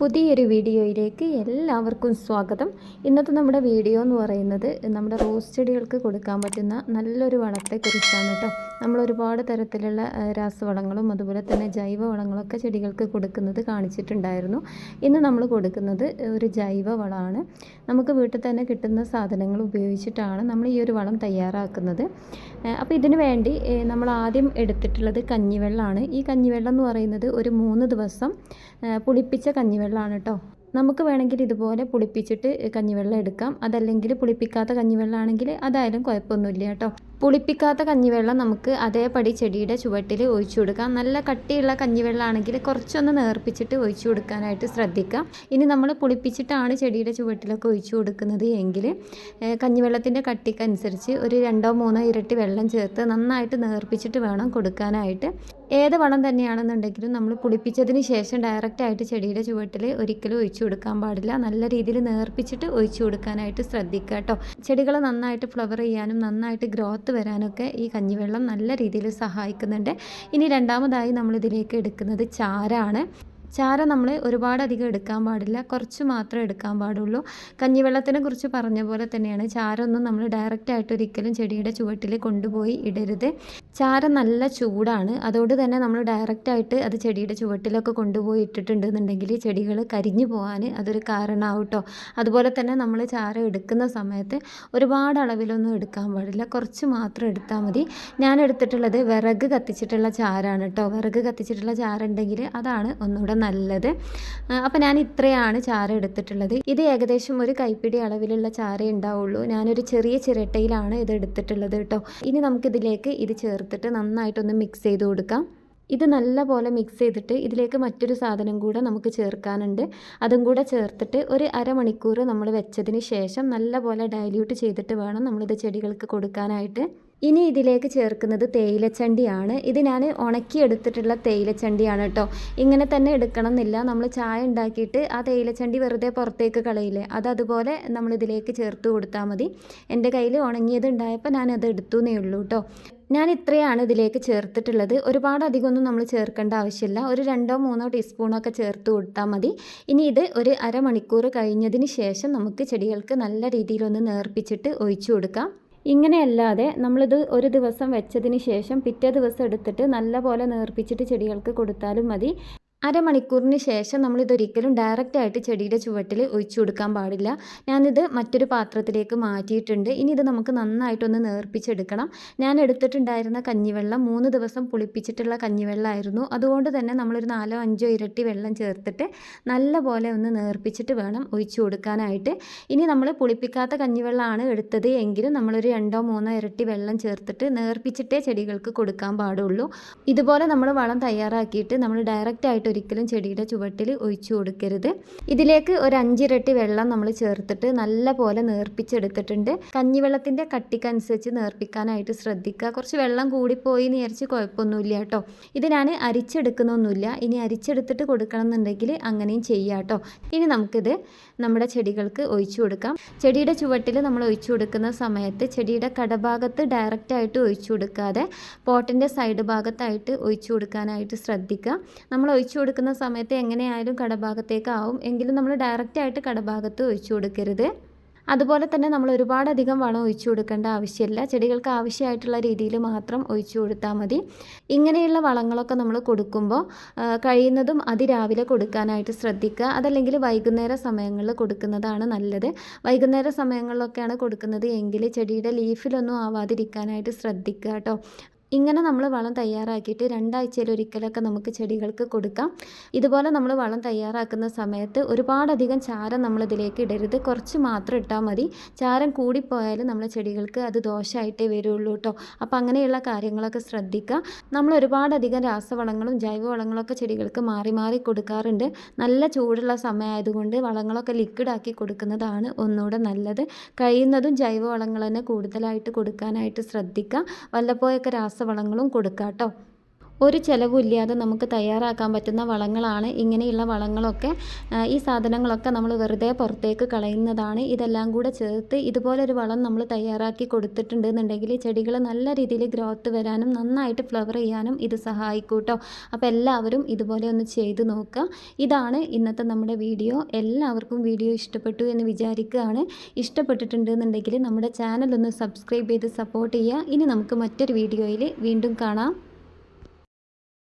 പുതിയൊരു വീഡിയോയിലേക്ക് എല്ലാവർക്കും സ്വാഗതം. ഇന്നത്തെ നമ്മുടെ വീഡിയോ എന്ന് പറയുന്നത് നമ്മുടെ റോസ് ചെടികൾക്ക് കൊടുക്കാൻ പറ്റുന്ന നല്ലൊരു വളത്തെക്കുറിച്ചാണ് കേട്ടോ നമ്മൾ ഒരുപാട് തരത്തിലുള്ള രാസവളങ്ങളും അതുപോലെ തന്നെ ജൈവ വളങ്ങളൊക്കെ ചെടികൾക്ക് കൊടുക്കുന്നത് കാണിച്ചിട്ടുണ്ടായിരുന്നു. ഇന്ന് നമ്മൾ കൊടുക്കുന്നത് ഒരു ജൈവ വളമാണ് നമുക്ക് വീട്ടിൽ തന്നെ കിട്ടുന്ന സാധനങ്ങൾ ഉപയോഗിച്ചിട്ടാണ് നമ്മൾ ഈ ഒരു വളം തയ്യാറാക്കുന്നത്. അപ്പോൾ ഇതിനു വേണ്ടി നമ്മൾ ആദ്യം എടുത്തിട്ടുള്ളത് കഞ്ഞിവെള്ളമാണ്. ഈ കഞ്ഞിവെള്ളം എന്ന് പറയുന്നത് ഒരു മൂന്ന് ദിവസം പുളിപ്പിച്ച പുളിപ്പിച്ച കഞ്ഞിവെള്ളമാണ് കേട്ടോ നമുക്ക് വേണമെങ്കിൽ ഇതുപോലെ പുളിപ്പിച്ചിട്ട് കഞ്ഞിവെള്ളം എടുക്കാം. അതല്ലെങ്കിൽ പുളിപ്പിക്കാത്ത കഞ്ഞിവെള്ളമാണെങ്കിൽ അതായാലും കുഴപ്പമൊന്നുമില്ല കേട്ടോ പുളിപ്പിക്കാത്ത കഞ്ഞിവെള്ളം നമുക്ക് അതേപടി ചെടിയുടെ ചുവട്ടിൽ ഒഴിച്ചു കൊടുക്കാം. നല്ല കട്ടിയുള്ള കഞ്ഞിവെള്ളമാണെങ്കിൽ കുറച്ചൊന്ന് നേർപ്പിച്ചിട്ട് ഒഴിച്ചു കൊടുക്കാനായിട്ട് ശ്രദ്ധിക്കാം. ഇനി നമ്മൾ പുളിപ്പിച്ചിട്ടാണ് ചെടിയുടെ ചുവട്ടിലൊക്കെ ഒഴിച്ചു കൊടുക്കുന്നത് എങ്കിൽ കഞ്ഞിവെള്ളത്തിന്റെ കട്ടിക്കനുസരിച്ച് ഒരു രണ്ടോ മൂന്നോ ഇരട്ടി വെള്ളം ചേർത്ത് നന്നായിട്ട് നേർപ്പിച്ചിട്ട് വേണം കൊടുക്കാനായിട്ട്. ഏത് വളം തന്നെയാണെന്നുണ്ടെങ്കിലും നമ്മൾ പുളിപ്പിച്ചതിന് ശേഷം ഡയറക്റ്റ് ആയിട്ട് ചെടിയുടെ ചുവട്ടിൽ ഒരിക്കലും ഒഴിച്ചു കൊടുക്കാൻ പാടില്ല. നല്ല രീതിയിൽ നേർപ്പിച്ചിട്ട് ഒഴിച്ചു കൊടുക്കാനായിട്ട് ശ്രദ്ധിക്കുക കേട്ടോ. ചെടികൾ നന്നായിട്ട് ഫ്ലവർ ചെയ്യാനും നന്നായിട്ട് ഗ്രോത്ത് വരാനൊക്കെ ഈ കഞ്ഞിവെള്ളം നല്ല രീതിയിൽ സഹായിക്കുന്നുണ്ട്. ഇനി രണ്ടാമതായി നമ്മൾ ഇതിലേക്ക് എടുക്കുന്നത് ചാരാണ്. ചാര നമ്മൾ ഒരുപാട് അധികം എടുക്കാൻ പാടില്ല. കുറച്ച് മാത്രമേ എടുക്കാൻ പാടുള്ളൂ. കഞ്ഞിവെള്ളത്തിനെ കുറിച്ച് പറഞ്ഞ പോലെ തന്നെയാണ് ചാരമൊന്നും നമ്മൾ ഡയറക്റ്റ് ആയിട്ട് ഒരിക്കലും ചെടിയുടെ ചുവട്ടിൽ കൊണ്ടുപോയി ഇടരുത്. ചാര നല്ല ചൂടാണ്. അതുകൊണ്ട് തന്നെ നമ്മൾ ഡയറക്റ്റ് ആയിട്ട് അത് ചെടിയുടെ ചുവട്ടിലൊക്കെ കൊണ്ടുപോയി ഇട്ടിട്ടുണ്ടെന്നുണ്ടെങ്കിൽ ചെടികൾ കരിഞ്ഞു പോകാൻ അതൊരു കാരണമാവട്ടോ അതുപോലെ തന്നെ നമ്മൾ ചാര എടുക്കുന്ന സമയത്ത് ഒരുപാട് അളവിലൊന്നും എടുക്കാൻ പാടില്ല. കുറച്ച് മാത്രം എടുത്താൽ മതി. ഞാൻ എടുത്തിട്ടുള്ളത് വിറക് കത്തിച്ചിട്ടുള്ള ചാരാണ് കേട്ടോ വിറക് കത്തിച്ചിട്ടുള്ള ചാരുണ്ടെങ്കിൽ അതാണ് ഒന്നുകൂടെ നല്ലത്. അപ്പോൾ ഞാൻ ഇത്രയാണ് ചാര എടുത്തിട്ടുള്ളത്. ഇത് ഏകദേശം ഒരു കൈപ്പിടി അളവിലുള്ള ചാര ഉണ്ടാവുള്ളൂ. ഞാനൊരു ചെറിയ ചിരട്ടയിലാണ് ഇത് എടുത്തിട്ടുള്ളത് കേട്ടോ. ഇനി നമുക്കിതിലേക്ക് ഇത് ചേർത്തിട്ട് നന്നായിട്ടൊന്ന് മിക്സ് ചെയ്ത് കൊടുക്കാം. ഇത് നല്ലപോലെ മിക്സ് ചെയ്തിട്ട് ഇതിലേക്ക് മറ്റൊരു സാധനം കൂടെ നമുക്ക് ചേർക്കാനുണ്ട്. അതും കൂടെ ചേർത്തിട്ട് ഒരു അരമണിക്കൂർ നമ്മൾ വെച്ചതിന് ശേഷം നല്ലപോലെ ഡൈല്യൂട്ട് ചെയ്തിട്ട് വേണം നമ്മളിത് ചെടികൾക്ക് കൊടുക്കാനായിട്ട്. ഇനി ഇതിലേക്ക് ചേർക്കുന്നത് തേയിലച്ചണ്ടിയാണ്. ഇത് ഞാൻ ഉണക്കിയെടുത്തിട്ടുള്ള തേയിലച്ചണ്ടിയാണ് കേട്ടോ ഇങ്ങനെ തന്നെ എടുക്കണം എന്നില്ല നമ്മൾ ചായ ഉണ്ടാക്കിയിട്ട് ആ തേയിലച്ചണ്ടി വെറുതെ പുറത്തേക്ക് കളയില്ലേ? അത് അതുപോലെ നമ്മൾ ഇതിലേക്ക് ചേർത്ത് കൊടുത്താൽ മതി. എന്റെ കയ്യിൽ ഉണങ്ങിയത് ഉണ്ടായപ്പോൾ അത് എടുത്തു എന്നേ ഉള്ളൂ കേട്ടോ ഞാൻ ഇത്രയാണ് ഇതിലേക്ക് ചേർത്തിട്ടുള്ളത്. ഒരുപാട് അധികമൊന്നും നമ്മൾ ചേർക്കേണ്ട ആവശ്യമില്ല. ഒരു രണ്ടോ മൂന്നോ ടീസ്പൂണൊക്കെ ചേർത്ത് കൊടുത്താൽ മതി. ഇനി ഇത് ഒരു അരമണിക്കൂർ കഴിഞ്ഞതിന് ശേഷം നമുക്ക് ചെടികൾക്ക് നല്ല രീതിയിലൊന്ന് നേർപ്പിച്ചിട്ട് ഒഴിച്ചു കൊടുക്കാം. ഇങ്ങനെയല്ലാതെ നമ്മളിത് ഒരു ദിവസം വെച്ചതിന് ശേഷം പിറ്റേ ദിവസം എടുത്തിട്ട് നല്ലപോലെ നേർപ്പിച്ചിട്ട് ചെടികൾക്ക് കൊടുത്താലും മതി. അരമണിക്കൂറിന് ശേഷം നമ്മളിതൊരിക്കലും ഡയറക്റ്റ് ആയിട്ട് ചെടിയുടെ ചുവട്ടിൽ ഒഴിച്ചു കൊടുക്കാൻ പാടില്ല. ഞാനിത് മറ്റൊരു പാത്രത്തിലേക്ക് മാറ്റിയിട്ടുണ്ട്. ഇനി ഇത് നമുക്ക് നന്നായിട്ടൊന്ന് നേർപ്പിച്ചെടുക്കണം. ഞാൻ എടുത്തിട്ടുണ്ടായിരുന്ന കഞ്ഞിവെള്ളം മൂന്ന് ദിവസം പുളിപ്പിച്ചിട്ടുള്ള കഞ്ഞിവെള്ളമായിരുന്നു അതുകൊണ്ട് തന്നെ നമ്മളൊരു നാലോ അഞ്ചോ ഇരട്ടി വെള്ളം ചേർത്തിട്ട് നല്ല പോലെ ഒന്ന് നേർപ്പിച്ചിട്ട് വേണം ഒഴിച്ചു കൊടുക്കാനായിട്ട്. ഇനി നമ്മൾ പുളിപ്പിക്കാത്ത കഞ്ഞിവെള്ളമാണ് എടുത്തത് എങ്കിലും നമ്മളൊരു രണ്ടോ മൂന്നോ ഇരട്ടി വെള്ളം ചേർത്തിട്ട് നേർപ്പിച്ചിട്ടേ ചെടികൾക്ക് കൊടുക്കാൻ പാടുള്ളൂ. ഇതുപോലെ നമ്മൾ വളം തയ്യാറാക്കിയിട്ട് നമ്മൾ ഡയറക്റ്റ് ആയിട്ട് ഒരിക്കലും ചെടിയുടെ ചുവട്ടിൽ ഒഴിച്ചു കൊടുക്കരുത്. ഇതിലേക്ക് ഒരു അഞ്ചിരട്ടി വെള്ളം നമ്മൾ ചേർത്തിട്ട് നല്ല പോലെ നേർപ്പിച്ചെടുത്തിട്ടുണ്ട്. കഞ്ഞിവെള്ളത്തിന്റെ കട്ടിക്കനുസരിച്ച് നേർപ്പിക്കാനായിട്ട് ശ്രദ്ധിക്കുക. കുറച്ച് വെള്ളം കൂടിപ്പോയി എന്ന് വിചാരിച്ച് കുഴപ്പമൊന്നുമില്ല കേട്ടോ. ഇത് ഞാൻ അരിച്ചെടുക്കുന്നൊന്നുമില്ല. ഇനി അരിച്ചെടുത്തിട്ട് കൊടുക്കണം എന്നുണ്ടെങ്കിൽ അങ്ങനെയും ചെയ്യാം കേട്ടോ. ഇനി നമുക്കിത് നമ്മുടെ ചെടികൾക്ക് ഒഴിച്ചു കൊടുക്കാം. ചെടിയുടെ ചുവട്ടിൽ നമ്മൾ ഒഴിച്ചു കൊടുക്കുന്ന സമയത്ത് ചെടിയുടെ കടഭാഗത്ത് ഡയറക്റ്റ് ആയിട്ട് ഒഴിച്ചു കൊടുക്കാതെ പോട്ടിന്റെ സൈഡ് ഭാഗത്തായിട്ട് ഒഴിച്ചു കൊടുക്കാനായിട്ട് ശ്രദ്ധിക്കുക. നമ്മൾ ഒഴിച്ചു കൊടുക്കുന്ന സമയത്ത് എങ്ങനെയായാലും കടഭാഗത്തേക്കാവും. എങ്കിലും നമ്മൾ ഡയറക്റ്റ് ആയിട്ട് കടഭാഗത്ത് ഒഴിച്ചു കൊടുക്കരുത് അതുപോലെ തന്നെ നമ്മൾ ഒരുപാടധികം വളം ഒഴിച്ചു കൊടുക്കേണ്ട ആവശ്യമില്ല. ചെടികൾക്ക് ആവശ്യമായിട്ടുള്ള രീതിയിൽ മാത്രം ഒഴിച്ചു കൊടുത്താൽ മതി. ഇങ്ങനെയുള്ള വളങ്ങളൊക്കെ നമ്മൾ കൊടുക്കുമ്പോൾ കഴിയുന്നതും അതിരാവിലെ കൊടുക്കാനായിട്ട് ശ്രദ്ധിക്കുക. അതല്ലെങ്കിൽ വൈകുന്നേര സമയങ്ങളിൽ കൊടുക്കുന്നതാണ് നല്ലത്. വൈകുന്നേര സമയങ്ങളിലൊക്കെയാണ് കൊടുക്കുന്നത് എങ്കിൽ ചെടിയുടെ ലീഫിലൊന്നും ആവാതിരിക്കാനായിട്ട് ശ്രദ്ധിക്കുക കേട്ടോ. ഇങ്ങനെ നമ്മൾ വളം തയ്യാറാക്കിയിട്ട് രണ്ടാഴ്ചയിൽ ഒരിക്കലൊക്കെ നമുക്ക് ചെടികൾക്ക് കൊടുക്കാം. ഇതുപോലെ നമ്മൾ വളം തയ്യാറാക്കുന്ന സമയത്ത് ഒരുപാടധികം ചാരം നമ്മളിതിലേക്ക് ഇടരുത്. കുറച്ച് മാത്രം ഇട്ടാൽ മതി. ചാരം കൂടിപ്പോയാൽ നമ്മളെ ചെടികൾക്ക് അത് ദോഷമായിട്ടേ വരുള്ളൂ കേട്ടോ അപ്പോൾ അങ്ങനെയുള്ള കാര്യങ്ങളൊക്കെ ശ്രദ്ധിക്കുക. നമ്മൾ ഒരുപാടധികം രാസവളങ്ങളും ജൈവവളങ്ങളൊക്കെ ചെടികൾക്ക് മാറി മാറി കൊടുക്കാറുണ്ട്. നല്ല ചൂടുള്ള സമയമായതുകൊണ്ട് വളങ്ങളൊക്കെ ലിക്വിഡാക്കി കൊടുക്കുന്നതാണ് ഒന്നുകൂടെ നല്ലത്. കഴിയുന്നതും ജൈവവളങ്ങൾ തന്നെ കൂടുതലായിട്ട് കൊടുക്കാനായിട്ട് ശ്രദ്ധിക്കുക. വല്ലപ്പോഴൊക്കെ രാസവളങ്ങളും കൊടുക്കാം കേട്ടോ ഒരു ചിലവില്ലാതെ നമുക്ക് തയ്യാറാക്കാൻ പറ്റുന്ന വളങ്ങളാണ്. ഇങ്ങനെയുള്ള വളങ്ങളൊക്കെ ഈ സാധനങ്ങളൊക്കെ നമ്മൾ വെറുതെ പുറത്തേക്ക് കളയുന്നതാണ്. ഇതെല്ലാം കൂടെ ചേർത്ത് ഇതുപോലൊരു വളം നമ്മൾ തയ്യാറാക്കി കൊടുത്തിട്ടുണ്ടെന്നുണ്ടെങ്കിൽ ചെടികൾ നല്ല രീതിയിൽ ഗ്രോത്ത് വരാനും നന്നായിട്ട് ഫ്ലവർ ചെയ്യാനും ഇത് സഹായിക്കൂട്ടോ. കേട്ടോ അപ്പോൾ എല്ലാവരും ഇതുപോലെ ഒന്ന് ചെയ്ത് നോക്കുക. ഇതാണ് ഇന്നത്തെ നമ്മുടെ വീഡിയോ. എല്ലാവർക്കും വീഡിയോ ഇഷ്ടപ്പെട്ടു എന്ന് വിചാരിക്കുകയാണ്. ഇഷ്ടപ്പെട്ടിട്ടുണ്ടെന്നുണ്ടെങ്കിൽ നമ്മുടെ ചാനൽ ഒന്ന് സബ്സ്ക്രൈബ് ചെയ്ത് സപ്പോർട്ട് ചെയ്യുക. ഇനി നമുക്ക് മറ്റൊരു വീഡിയോയിൽ വീണ്ടും കാണാം.